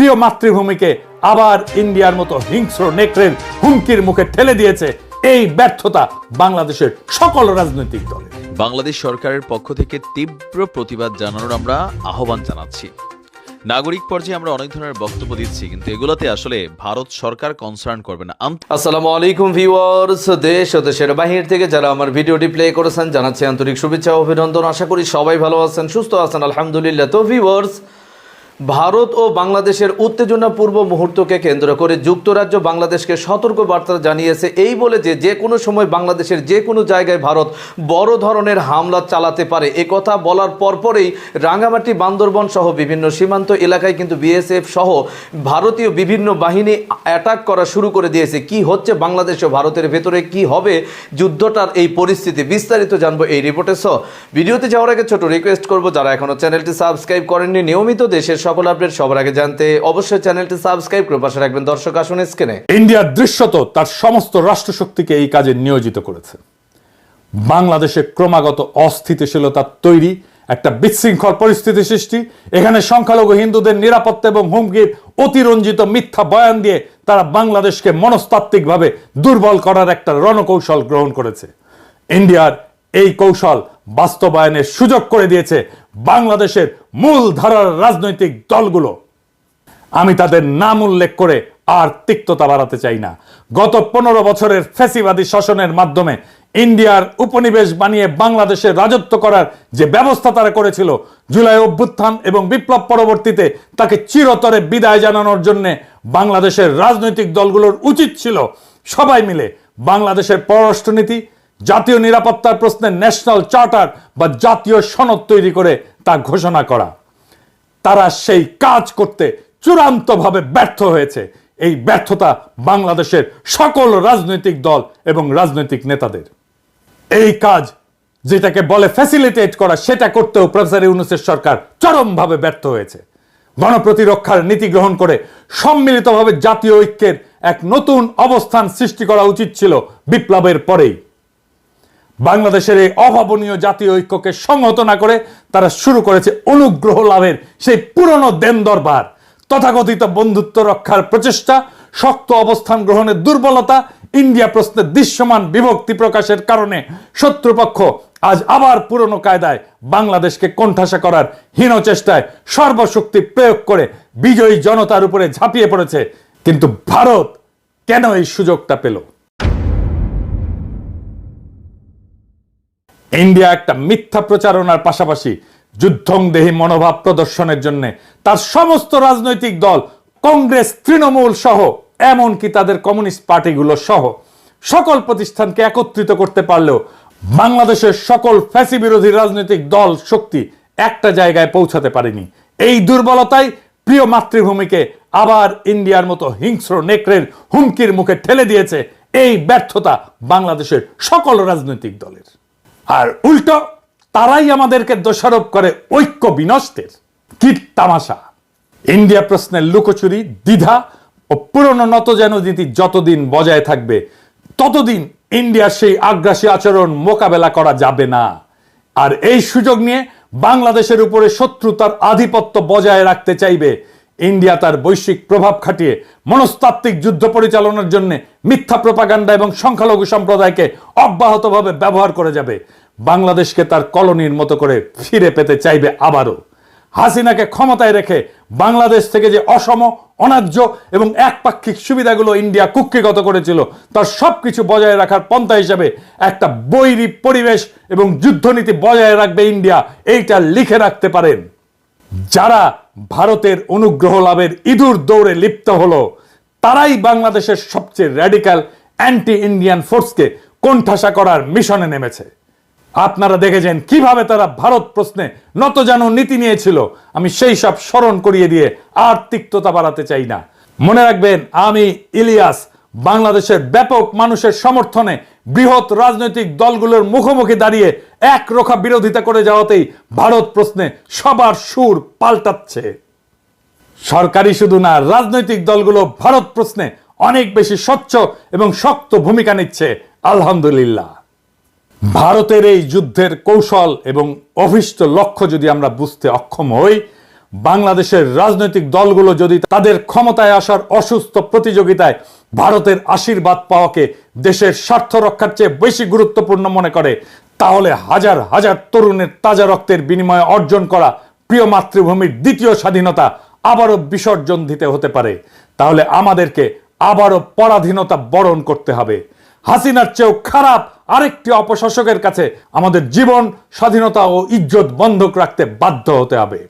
প্রিয় মাতৃভূমিকে আবার ইন্ডিয়ার মতো হিংস্র নেকড়ের হুমকির মুখে ঠেলে দিয়েছে এই ব্যর্থতা বাংলাদেশের সকল রাজনৈতিক দলের। বাংলাদেশ সরকারের পক্ষ থেকে তীব্র প্রতিবাদ জানানোর আমরা আহ্বান জানাচ্ছি। নাগরিক পর্যায়ে আমরা অনেক ধরনের বক্তব্য দিচ্ছি কিন্তু এগুলোতে আসলে ভারত সরকার কনসার্ন করবে না। আসসালামু আলাইকুম ভিউয়ার্স দেশ ও দেশের বাহির থেকে যারা আমার ভিডিওটি প্লে করেছেন জানাচ্ছি আন্তরিক শুভেচ্ছা ও অভিনন্দন। আশা করি সবাই ভালো আছেন সুস্থ আছেন আলহামদুলিল্লাহ। তো ভিউয়ার্স ভারত ও বাংলাদেশের উত্তেজনাপূর্ব মুহূর্তকে কেন্দ্র করে যুক্তরাজ্য বাংলাদেশকে সতর্ক বার্তা জানিয়েছে। এই বলে যে যে কোনো সময় বাংলাদেশের যে কোনো জায়গায় ভারত বড় ধরনের হামলা চালাতে পারে। এ কথা বলার পরপরেই রাঙ্গামাটি বান্দরবন সহ বিভিন্ন সীমান্ত এলাকায় কিন্তু বিএসএফ সহ ভারতীয় বিভিন্ন বাহিনী অ্যাটাক করা শুরু করে দিয়েছে। কি হচ্ছে বাংলাদেশ ও ভারতের ভেতরে? কি হবে যুদ্ধটার এই পরিস্থিতি? বিস্তারিত জানব এই রিপোর্টে সহ। ভিডিওতে যাওয়ার আগে ছোট রিকোয়েস্ট করব, যারা এখনও চ্যানেলটি সাবস্ক্রাইব করেননি, নিয়মিত দেশের সকল আপডেট সবার আগে জানতে অবশ্যই চ্যানেলটি সাবস্ক্রাইব করে পাশে রাখবেন দর্শক আসুন স্ক্রিনে। ইন্ডিয়ার দৃশ্যত তার সমস্ত রাষ্ট্রশক্তিকে এই কাজে নিয়োজিত করেছে। বাংলাদেশে ক্রমাগত অস্থিতিশীলতা তৈরি, একটা বিশৃঙ্খল পরিস্থিতি সৃষ্টি, এখানে সংখ্যালঘু হিন্দুদের নিরাপত্তা এবং হুমকির অতিরঞ্জিত মিথ্যা বয়ান দিয়ে তারা বাংলাদেশকে মনস্তাত্ত্বিকভাবে দুর্বল করার একটা রণকৌশল গ্রহণ করেছে। ইন্ডিয়ার এই কৌশল বাস্তবায়নের সুযোগ করে দিয়েছে বাংলাদেশের মূল ধারার রাজনৈতিক দলগুলো। আমি তাদের নাম উল্লেখ করে আর তিক্ততা বাড়াতে চাই না। গত পনেরো বছরের ফ্যাসিবাদী শাসনের মাধ্যমে ইন্ডিয়ার উপনিবেশ বানিয়ে বাংলাদেশে রাজত্ব করার যে ব্যবস্থা তারা করেছিল, জুলাই অভ্যুত্থান এবং বিপ্লব পরবর্তীতে তাকে চিরতরে বিদায় জানানোর জন্য বাংলাদেশের রাজনৈতিক দলগুলোর উচিত ছিল সবাই মিলে বাংলাদেশের পররাষ্ট্রনীতি জাতীয় নিরাপত্তার প্রশ্নে ন্যাশনাল চার্টার বা জাতীয় সনদ তৈরি করে তা ঘোষণা করা। তারা সেই কাজ করতে চূড়ান্তভাবে ব্যর্থ হয়েছে। এই ব্যর্থতা বাংলাদেশের সকল রাজনৈতিক দল এবং রাজনৈতিক নেতাদের। এই কাজ যেটাকে বলে ফ্যাসিলিটেট করা, সেটা করতেও প্রফেসর ইউনুসের সরকার চরমভাবে ব্যর্থ হয়েছে। গণপ্রতিরক্ষার নীতি গ্রহণ করে সম্মিলিতভাবে জাতীয় ঐক্যের এক নতুন অবস্থান সৃষ্টি করা উচিত ছিল বিপ্লবের পরেই। বাংলাদেশের এই অভাবনীয় জাতীয় ঐক্যকে সংহত না করে তারা শুরু করেছে অনুগ্রহ লাভের সেই পুরনো দেন দরবার। তথাকথিত বন্ধুত্ব রক্ষার প্রচেষ্টা, শক্ত অবস্থান গ্রহণের দুর্বলতা, ইন্ডিয়া প্রশ্নে দৃশ্যমান বিভক্তি প্রকাশের কারণে শত্রুপক্ষ আজ আবার পুরনো কায়দায় বাংলাদেশকে কোণঠাসা করার হীন চেষ্টায় সর্বশক্তি প্রয়োগ করে বিজয়ী জনতার উপরে ঝাঁপিয়ে পড়েছে। কিন্তু ভারত কেন এই সুযোগটা পেল? ইন্ডিয়া একটা মিথ্যা প্রচারণার পাশাপাশি যুদ্ধংদেহী মনোভাব প্রদর্শনের জন্য তার সমস্ত রাজনৈতিক দল, কংগ্রেস, তৃণমূল সহ, এমনকি তাদের কমিউনিস্ট পার্টিগুলো সহ, সকল প্রতিষ্ঠানকে একত্রিত করতে পারলেও বাংলাদেশের সকল ফ্যাসি বিরোধী রাজনৈতিক দল শক্তি একটা জায়গায় পৌঁছাতে পারেনি। এই দুর্বলতাই প্রিয় মাতৃভূমিকে আবার ইন্ডিয়ার মতো হিংস্র নেকড়ের হুমকির মুখে ঠেলে দিয়েছে এই ব্যর্থতা বাংলাদেশের সকল রাজনৈতিক দলের। আর উল্টো তারাই আমাদেরকে দোষারোপ করে ঐক্য বিনষ্টের কি তামাশা। ইন্ডিয়া প্রশ্নের লুকোচুরি, দ্বিধা ও পুরনো নতজানু নীতি যতদিন বজায় থাকবে, ততদিন ইন্ডিয়ার সেই আগ্রাসী আচরণ মোকাবেলা করা যাবে না। আর এই সুযোগ নিয়ে বাংলাদেশের উপরে শত্রুতার আধিপত্য বজায় রাখতে চাইবে, ইন্ডিয়া তার বৈশ্বিক প্রভাব খাটিয়ে মনস্তাত্ত্বিক যুদ্ধ পরিচালনার জন্য মিথ্যা প্রপাগান্ডা এবং সংখ্যালঘু সম্প্রদায়কে অব্যাহতভাবে ব্যবহার করে যাবে। বাংলাদেশকে তার কলোনির মতো করে ফিরে পেতে চাইবে আবারও। হাসিনাকে ক্ষমতায় রেখে বাংলাদেশ থেকে যে অসম অন্যায্য এবং একপাক্ষিক সুবিধাগুলো ইন্ডিয়া কুক্ষিগত করেছিল, তার সব কিছু বজায় রাখার পন্থা হিসেবে একটা বৈরী পরিবেশ এবং যুদ্ধনীতি বজায় রাখবে ইন্ডিয়া, এইটা লিখে রাখতে পারেন। যারা ভারতের অনুগ্রহ লাভের ইঁদুর দৌড়ে লিপ্ত হলো, তারাই বাংলাদেশের সবচেয়ে র্যাডিক্যাল অ্যান্টি ইন্ডিয়ান ফোর্সকে কোণঠাসা করার মিশনে নেমেছে। আপনারা দেখেছেন কীভাবে তারা ভারত প্রশ্নে নতজানু নীতি নিয়েছিল। আমি সেই সব স্মরণ করিয়ে দিয়ে আর তিক্ততা বাড়াতে চাই না। মনে রাখবেন, আমি, ইলিয়াস, বাংলাদেশের ব্যাপক মানুষের সমর্থনে বৃহৎ রাজনৈতিক দলগুলোর মুখোমুখি দাঁড়িয়ে এক রোখা বিরোধিতা করে যাওয়াতেই ভারত প্রশ্নে সবার সুর পাল্টাচ্ছে। সরকারি শুধু না, রাজনৈতিক দলগুলো ভারত প্রশ্নে অনেক বেশি স্বচ্ছ এবং শক্ত ভূমিকা নিচ্ছে। আলহামদুলিল্লাহ। ভারতের এই যুদ্ধের কৌশল এবং অভিষ্ট লক্ষ্য যদি আমরা বুঝতে অক্ষম হই, বাংলাদেশের রাজনৈতিক দলগুলো যদি তাদের ক্ষমতায় আসার অসুস্থ প্রতিযোগিতায় ভারতের আশীর্বাদ পাওয়াকে দেশের স্বার্থ রক্ষার চেয়ে বেশি গুরুত্বপূর্ণ মনে করে, তাহলে হাজার হাজার তরুণের তাজা রক্তের বিনিময়ে অর্জন করা প্রিয় মাতৃভূমির দ্বিতীয় স্বাধীনতা আবারও বিসর্জন দিতে হতে পারে। তাহলে আমাদেরকে আবারও পরাধীনতা বরণ করতে হবে। হাসিনার চেয়েও খারাপ আরেকটি অপশাসকের কাছে আমাদের জীবন, স্বাধীনতা ও ইজ্জত বন্ধক রাখতে বাধ্য হতে হবে।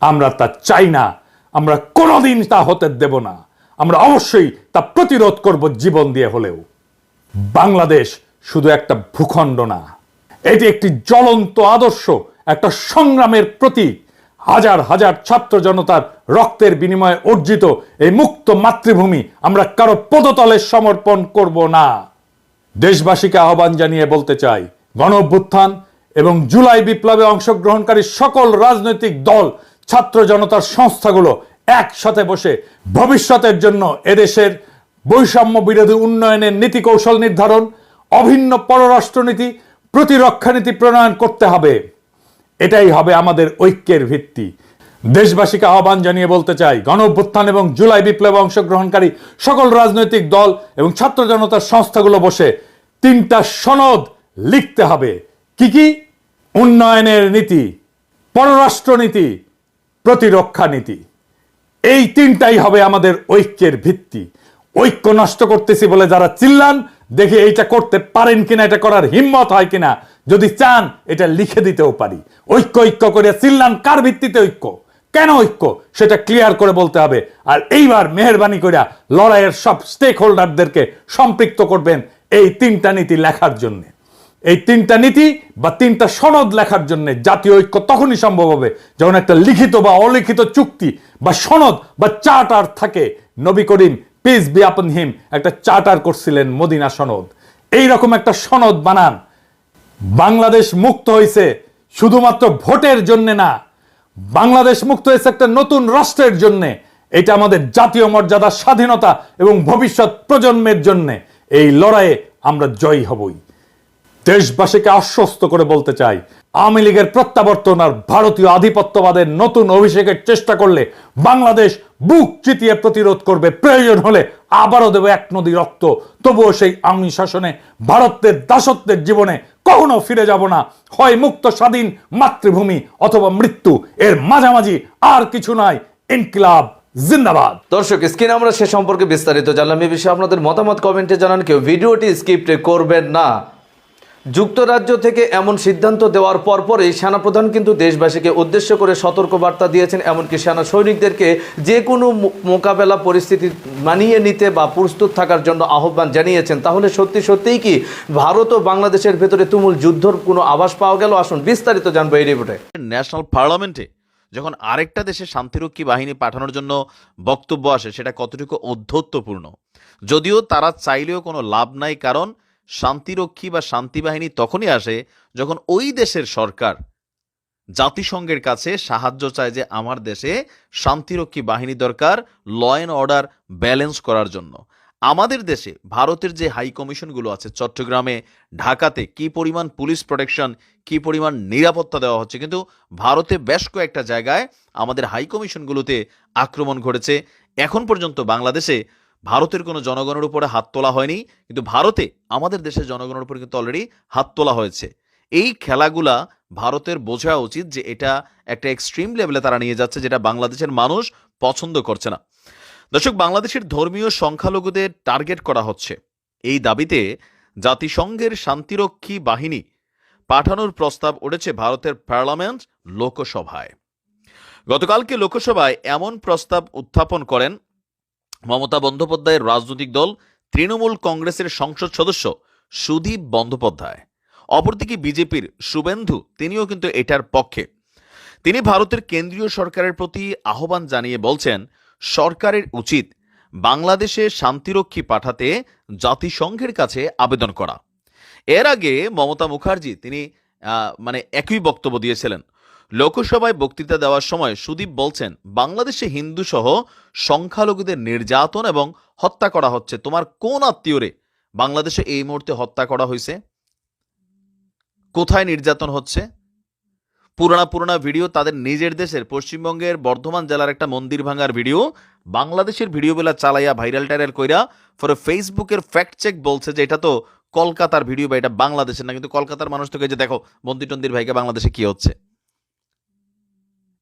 আমরা তা চাই না। আমরা কোনোদিন তা হতে দেব না। আমরা অবশ্যই তা প্রতিরোধ করব জীবন দিয়ে হলেও। বাংলাদেশ শুধু একটা ভূখণ্ড না। এটি একটি জ্বলন্ত আদর্শ, একটা সংগ্রামের প্রতীক। হাজার হাজার ছাত্র জনতার রক্তের বিনিময়ে অর্জিত এই মুক্ত মাতৃভূমি আমরা কারও পদতলে সমর্পণ করব না। দেশবাসীকে আহ্বান জানিয়ে বলতে চাই গণ অভ্যুত্থান এবং জুলাই বিপ্লবে অংশগ্রহণকারী সকল রাজনৈতিক দল, ছাত্র জনতার সংস্থাগুলো একসাথে বসে ভবিষ্যতের জন্য এদেশের বৈষম্য বিরোধী উন্নয়নের নীতি কৌশল নির্ধারণ, অভিন্ন পররাষ্ট্রনীতি, প্রতিরক্ষা নীতি প্রণয়ন করতে হবে। এটাই হবে আমাদের ঐক্যের ভিত্তি। দেশবাসীকে আহ্বান জানিয়ে বলতে চাই গণঅভ্যুত্থান এবং জুলাই বিপ্লবে অংশগ্রহণকারী সকল রাজনৈতিক দল এবং ছাত্র জনতার সংস্থাগুলো বসে তিনটা সনদ লিখতে হবে। কি কি? উন্নয়নের নীতি পররাষ্ট্রনীতি প্রতিরক্ষা নীতি। এই তিনটাই হবে আমাদের ঐক্যের ভিত্তি। ঐক্য নষ্ট করতেছি বলে যারা চিল্লান, দেখে এইটা করতে পারেন কিনা, এটা করার হিম্মত হয় কিনা। যদি চান, এটা লিখে দিতেও পারি। ঐক্য ঐক্য করে চিল্লান, কার ভিত্তিতে ঐক্য? কেন ঐক্য? সেটা ক্লিয়ার করে বলতে হবে। আর এইবার মেহরবানি করে লড়াইয়ের সব স্টেক হোল্ডারদেরকে সম্পৃক্ত করবেন এই তিনটা নীতি লেখার জন্য। এই তিনটা নীতি বা তিনটা সনদ লেখার জন্য জাতীয় ঐক্য তখনই সম্ভব হবে যখন একটা লিখিত বা অলিখিত চুক্তি বা সনদ বা চার্টার থাকে। নবী করিম পিস বি আপন হিম একটা চার্টার করছিলেন মদিনা সনদ। এই রকম একটা সনদ বানান। বাংলাদেশ মুক্ত হয়েছে শুধুমাত্র ভোটের জন্যে না, বাংলাদেশ মুক্ত হয়েছে একটা নতুন রাষ্ট্রের জন্যে। এটা আমাদের জাতীয় মর্যাদা, স্বাধীনতা এবং ভবিষ্যৎ প্রজন্মের জন্য। এই লড়াইয়ে আমরা জয়ী হবই। দেশবাসীকে আশ্বস্ত করে বলতে চাই, আওয়ামী লীগের প্রত্যাবর্তন আর ভারতীয় আধিপত্যবাদের নতুন অভিষেকের চেষ্টা করলে বাংলাদেশ বুক চিতিয়ে প্রতিরোধ করবে। প্রয়োজন হলে আবারও দেবে এক নদী রক্ত। তবুও সেই আওয়ামী শাসনে ভারতের দাসত্বের জীবনে কখনো ফিরে যাব না। হয় মুক্ত, স্বাধীন মাতৃভূমি অথবা মৃত্যু। এর মাঝামাঝি আর কিছু নয় ইনকিলাব জিন্দাবাদ। দর্শক স্ক্রিনে আমরা সে সম্পর্কে বিস্তারিত জানলাম। এই বিষয়ে আপনাদের মতামত কমেন্টে জানান কেউ। ভিডিওটি স্কিপ্ট করবেন না। যুক্তরাজ্য থেকে এমন সিদ্ধান্ত দেওয়ার পরপরই সেনাপ্রধান কিন্তু দেশবাসীকে উদ্দেশ্য করে সতর্ক বার্তা দিয়েছেন এমনকি সেনা সৈনিকদেরকে যে কোনো মোকাবেলা পরিস্থিতি মানিয়ে নিতে বা প্রস্তুত থাকার জন্য আহ্বান জানিয়েছেন। তাহলে সত্যি সত্যিই কি ভারত ও বাংলাদেশের ভেতরে তুমুল যুদ্ধর কোনো আভাস পাওয়া গেল? আসুন বিস্তারিত জানব এই রিপোর্টে। ন্যাশনাল পার্লামেন্টে যখন আরেকটা দেশে শান্তিরক্ষী বাহিনী পাঠানোর জন্য বক্তব্য আসে, সেটা কতটুকু অধ্যত্বপূর্ণ যদিও তারা চাইলেও কোনো লাভ নাই, কারণ শান্তিরক্ষী বা শান্তি বাহিনী তখনই আসে যখন ওই দেশের সরকার জাতিসংঘের কাছে সাহায্য চায় যে, আমার দেশে শান্তিরক্ষী বাহিনী দরকার ল অ্যান্ড অর্ডার ব্যালেন্স করার জন্য। আমাদের দেশে ভারতের যে হাই কমিশনগুলো আছে, চট্টগ্রামে, ঢাকাতে কি পরিমাণ পুলিশ প্রোটেকশন, কি পরিমাণ নিরাপত্তা দেওয়া হচ্ছে, কিন্তু ভারতে বেশ কয়েকটা জায়গায় আমাদের হাই কমিশনগুলোতে আক্রমণ ঘটেছে। এখন পর্যন্ত বাংলাদেশে ভারতের কোনো জনগণের উপরে হাত তোলা হয়নি, কিন্তু ভারতে, আমাদের দেশের জনগণের উপরে কিন্তু অলরেডি হাত তোলা হয়েছে। এই খেলাগুলা ভারতের বোঝা উচিত যে এটা একটা এক্সট্রিম লেভেলে তারা নিয়ে যাচ্ছে, যেটা বাংলাদেশের মানুষ পছন্দ করছে না। দর্শক, বাংলাদেশের ধর্মীয় সংখ্যালঘুদের টার্গেট করা হচ্ছে। এই দাবিতে জাতিসংঘের শান্তিরক্ষী বাহিনী পাঠানোর প্রস্তাব উঠেছে ভারতের পার্লামেন্ট লোকসভায়। গতকালকে লোকসভায় এমন প্রস্তাব উত্থাপন করেন মমতা বন্দ্যোপাধ্যায়ের রাজনৈতিক দল, তৃণমূল কংগ্রেসের সংসদ সদস্য সুদীপ বন্দ্যোপাধ্যায়। অপরদিকে বিজেপির শুভেন্দু, তিনিও কিন্তু এটার পক্ষে। তিনি ভারতের কেন্দ্রীয় সরকারের প্রতি আহ্বান জানিয়ে বলছেন সরকারের উচিত বাংলাদেশে শান্তিরক্ষী পাঠাতে জাতিসংঘের কাছে আবেদন করা। এর আগে মমতা মুখার্জি তিনি মানে একই বক্তব্য দিয়েছিলেন। লোকসভায় বক্তৃতা দেওয়ার সময় সুদীপ বলছেন, বাংলাদেশে হিন্দু সহ সংখ্যালঘুদের নির্যাতন এবং হত্যা করা হচ্ছে। তোমার কোন আত্মীয়রে বাংলাদেশে এই মুহূর্তে হত্যা করা হয়েছে? কোথায় নির্যাতন হচ্ছে? পুরানা পুরোনা ভিডিও তাদের নিজের দেশের পশ্চিমবঙ্গের বর্ধমান জেলার একটা মন্দির ভাঙার ভিডিও। বাংলাদেশের ভিডিওগুলা চালাইয়া ভাইরাল টাইরাল কইরা পরে ফেসবুকের ফ্যাক্ট চেক বলছে যে এটা তো কলকাতার ভিডিও বা এটা বাংলাদেশের না, কিন্তু কলকাতার মানুষ তোকে যে দেখো মন্দির টন্দির ভাইকে বাংলাদেশে কি হচ্ছে?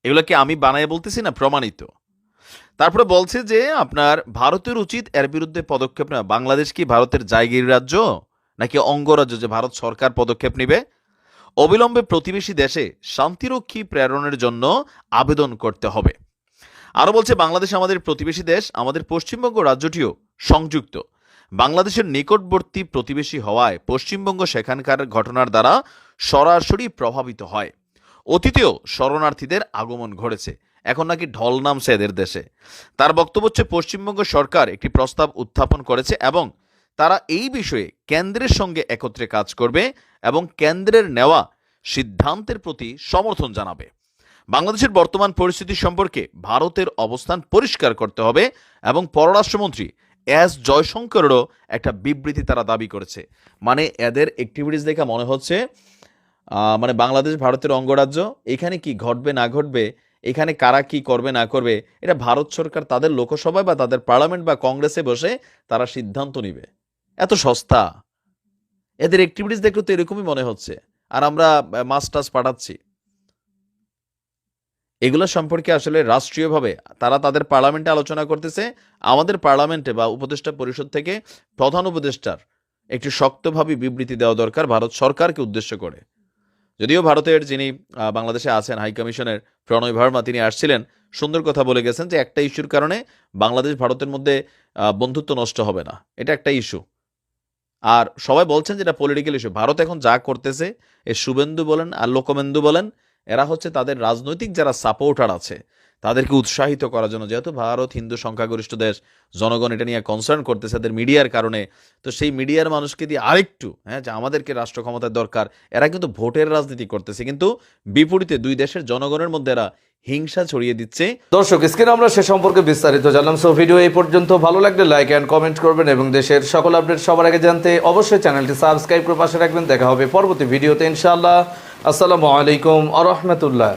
এগুলো কি আমি বানায় বলতেছি না? প্রমাণিত। তারপরে বলছে যে আপনার ভারতের উচিত এর বিরুদ্ধে পদক্ষেপ নেওয়া। বাংলাদেশ কি ভারতের জায়গির রাজ্য? নাকি অঙ্গরাজ্য যে ভারত সরকার পদক্ষেপ নেবে? অবিলম্বে প্রতিবেশী দেশে শান্তিরক্ষী প্রেরণের জন্য আবেদন করতে হবে। আরও বলছে, বাংলাদেশ আমাদের প্রতিবেশী দেশ, আমাদের পশ্চিমবঙ্গ রাজ্যটিও সংযুক্ত। বাংলাদেশের নিকটবর্তী প্রতিবেশী হওয়ায় পশ্চিমবঙ্গ সেখানকার ঘটনার দ্বারা সরাসরি প্রভাবিত হয়। অতীতেও শরণার্থীদের আগমন ঘটেছে। এখন নাকি ঢল নামছে এদের দেশে। তার বক্তব্য হচ্ছে, পশ্চিমবঙ্গ সরকার একটি প্রস্তাব উত্থাপন করেছে এবং তারা এই বিষয়ে কেন্দ্রের সঙ্গে একত্রে কাজ করবে এবং কেন্দ্রের নেওয়া সিদ্ধান্তের প্রতি সমর্থন জানাবে। বাংলাদেশের বর্তমান পরিস্থিতি সম্পর্কে ভারতের অবস্থান পরিষ্কার করতে হবে এবং পররাষ্ট্রমন্ত্রী এস জয়শঙ্করেরও একটা বিবৃতি তারা দাবি করেছে। মানে এদের অ্যাক্টিভিটিস দেখে মনে হচ্ছে মানে বাংলাদেশ, ভারতের অঙ্গরাজ্য, এখানে কি ঘটবে, না ঘটবে, এখানে কারা কি করবে, না করবে, এটা ভারত সরকার তাদের লোকসভায় বা তাদের পার্লামেন্ট বা কংগ্রেসে বসে তারা সিদ্ধান্ত নিবে। এত সস্তা। এদের অ্যাক্টিভিটিস দেখলে তো এরকমই মনে হচ্ছে। আর আমরা মাস্টার্স পাঠাচ্ছি। এগুলো সম্পর্কে আসলে রাষ্ট্রীয়ভাবে তারা তাদের পার্লামেন্টে আলোচনা করতেছে। আমাদের পার্লামেন্টে বা উপদেষ্টা পরিষদ থেকে প্রধান উপদেষ্টার একটি শক্তভাবে বিবৃতি দেওয়া দরকার ভারত সরকারকে উদ্দেশ্য করে। যদিও ভারতের যিনি বাংলাদেশে আছেন হাই কমিশনের প্রণয় ভার্মা, তিনি আসছিলেন, সুন্দর কথা বলে গেছেন যে একটা ইস্যুর কারণে বাংলাদেশ ভারতের মধ্যে বন্ধুত্ব নষ্ট হবে না। এটা একটা ইস্যু। আর সবাই বলছেন যেটা পলিটিক্যাল ইস্যু ভারত এখন যা করতেছে, এ শুভেন্দু বলেন আর লোকমেন্দু বলেন, এরা হচ্ছে তাদের রাজনৈতিক যারা সাপোর্টার আছে তাদেরকে উৎসাহিত করার জন্য, যেহেতু ভারত হিন্দু সংখ্যাগরিষ্ঠ দেশ, জনগণ এটা নিয়ে কনসার্ন করতেছে তাদের মিডিয়ার কারণে। তো সেই মিডিয়ার মানুষকে দিয়ে আরেকটু হ্যাঁ যে আমাদেরকে রাষ্ট্র ক্ষমতার দরকার, এরা কিন্তু ভোটের রাজনীতি করতেছে। কিন্তু বিপরীতে দুই দেশের জনগণের মধ্যে এরা হিংসা ছড়িয়ে দিচ্ছে। দর্শক, স্ক্রিনে আমরা সে সম্পর্কে বিস্তারিত জানলাম। সো ভিডিও এই পর্যন্ত ভালো লাগলে লাইক অ্যান্ড কমেন্ট করবেন এবং দেশের সকল আপডেট সবার আগে জানতে অবশ্যই চ্যানেলটি সাবস্ক্রাইব করে পাশে রাখবেন। দেখা হবে পরবর্তী ভিডিওতে ইনশাআল্লাহ। আসসালামু আলাইকুম আ রহমতুল্লাহ।